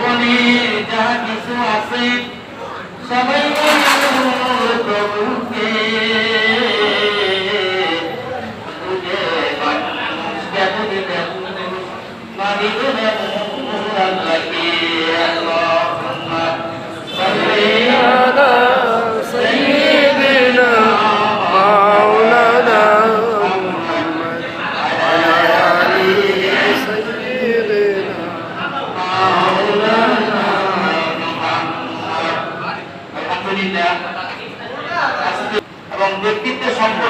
জীবনে যা কিছু আছে সবাই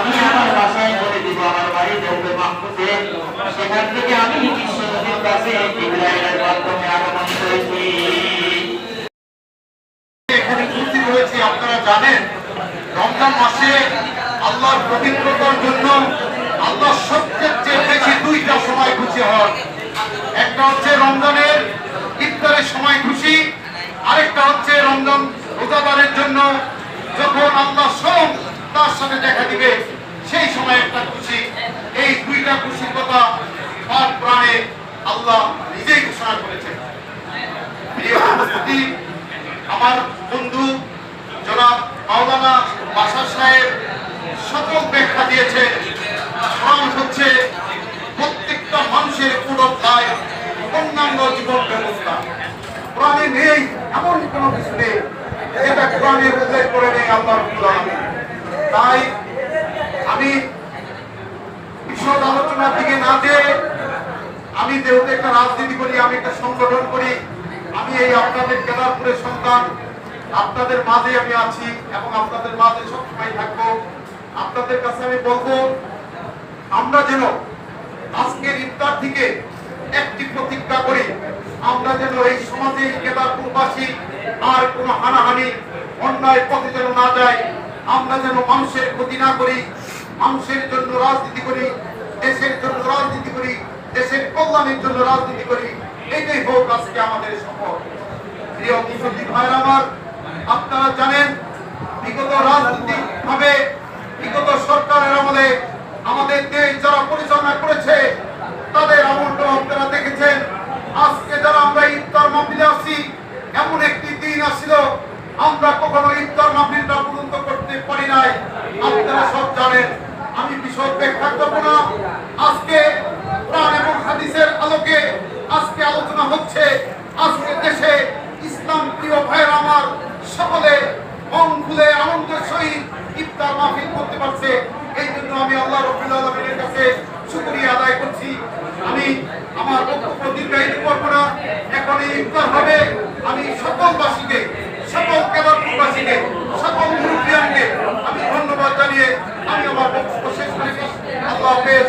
আমি আমার বাসায় বলে দিব, আমার বাড়ি দেবে মাহফুজে সেখান থেকে আমি বিশ্বনবীর কাছে ইব্রাহিমের মাধ্যমে আগমন করেছি। এখানে উপস্থিত হয়েছি আপনারা জানেন, রমজান মাসে আল্লাহর পবিত্রতার জন্য আল্লাহ সবচেয়ে বেশি দুইটা সময় খুশি হন। একটা হচ্ছে রমজানের ইফতারের সময় খুশি, আরেকটা হচ্ছে রমজান রোজাদারের জন্য যখন আল্লাহ তার সাথে দেখা দিবে, সেই সময় একটা খুশি। এই দুইটা খুশির কথা তার প্রাণে আল্লাহ নিজেই ঘোষণা করেছেন। আমার বন্ধু জনাব মাওলানা বাসার সাহেব ব্যাখ্যা দিয়েছে হচ্ছে প্রত্যেকটা মানুষের পুরো দায় অন্যান্য জীবন ব্যবস্থা। কোরআনে নেই, এমন কোনো কিছু নেই। যেটা কোরআনে উল্লেখ করে নেই আল্লাহ। তাই আমি বিশদ আলোচনার দিকে না যেয়ে আমি যেহেতু একটা রাজনীতি করি, আমি একটা সংগঠন করি, আমি এই আপনাদের কেদারপুরের সন্তান, আপনাদের মাঝে আমি আছি এবং আপনাদের মাঝে সবসময় থাকব। আপনাদের কাছে আমি বলব, আমরা যেন আজকের ইফতার থেকে একটি প্রতিজ্ঞা করি, আমরা যেন এই সমাজে কেদারপুরবাসী আর কোনো হানাহানি, অন্যায় পথে যেন না যায়। আমরা যেন মানুষের ক্ষতি না করি, মানুষের জন্য রাজনীতি করি, দেশের জন্য রাজনীতি করি, দেশের কল্যাণের জন্য রাজনীতি করি, এটাই হোক আজকে আমাদের আমার, আপনারা জানেন, বিগত রাজনৈতিক ভাবে বিগত সরকারের আমলে আমাদের দেশ যারা পরিচালনা করেছে, তাদের আমলটা আপনারা দেখেছেন। আজকে যারা আমরা ইফতার মাহফিলে আসি, এমন একটি দিন আসছিল আমরা কখনো ইফতার মাহফিলটা পারি নাই, আপনারা সব জানেন। আমি বিশদ ব্যাখ্যা করব না। আজকে প্রাণ এবং হাদিসের আলোকে আজকে আলোচনা হচ্ছে আজকে দেশে ইসলাম প্রিয় ভাইয়ের আমার সকলে মন খুলে আনন্দের সহিত ইফতার মাহফিল করতে পারছে এই জন্য আমি আল্লাহ রবুল আলমিনের কাছে শুকরিয়া আদায় করছি আমি আমার বক্তব্য দীর্ঘায়িত করব না এখন এই ইফতার হবে আমি সকলবাসীকে সকল কেদারপুরবাসীকে সকল মুরব্বিয়ানকে আমি ধন্যবাদ জানিয়ে আমি আমার বক্তব্য শেষ করেছি আল্লাহ হাফেজ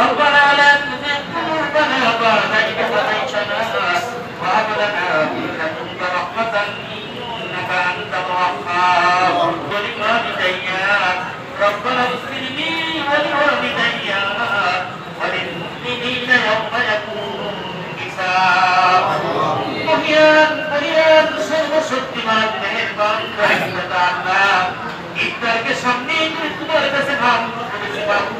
ربنا لا تزغ قلوبنا بعد إذ هديتنا وهب لنا من لدنك رحمة إنك أنت الوهاب ولوالدي ربنا اغفر لي ولوالدي وللمؤمنين يوم يقوم الحساب মহিয়ান মহিয়ান সর্বশক্তিমান মেহেরবান রহিমত আল্লাহ ইফতারকে সামনে করে তোমার কাছে ভালো করেছি বাবু করে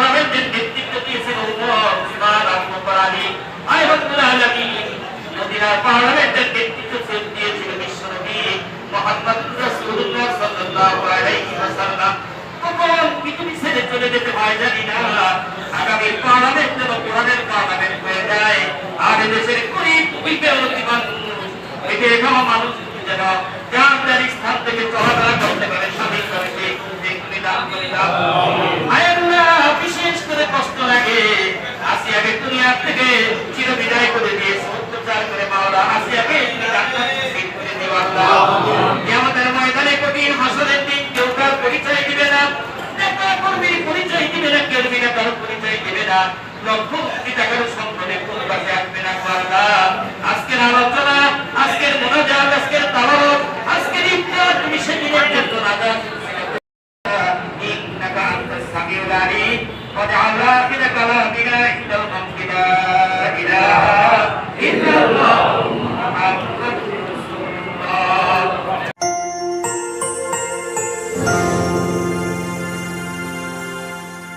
যায় আর এদেশের গরিব মানুষ যেন যার যার স্থান থেকে চলাফেরা করতে পারে স্বাধীনভাবে সেই দিকগুলি দান করে দাও। আয় আল্লাহ, বিশেষ করে কষ্ট লাগে আসিয়াকে দুনিয়ার থেকে চির বিদায় করে দিয়েছে অত্যাচার করে মাওলা আসিয়াকে তুমি জান্নাত নসিব করে দিও আল্লাহ কিয়ামতের ময়দানে কঠিন হাসরের দিন কেউ কার পরিচয় দিবে না নেতা কর্মীর পরিচয় দিবে না কর্মী নেতার পরিচয় দিবে না লক্ষ কোটি টাকার সম্পদে কোনো কাছে আসবে না আল্লাহ আজকের আলোচনা আজকের মোনাজাত আজকের তালাওয়াত আজকের ইফতার তুমি সেদিনের জন্য নাজাত إنك أنت السميع العليم واجعل آخر كلامنا عند الموت لا إله إلا الله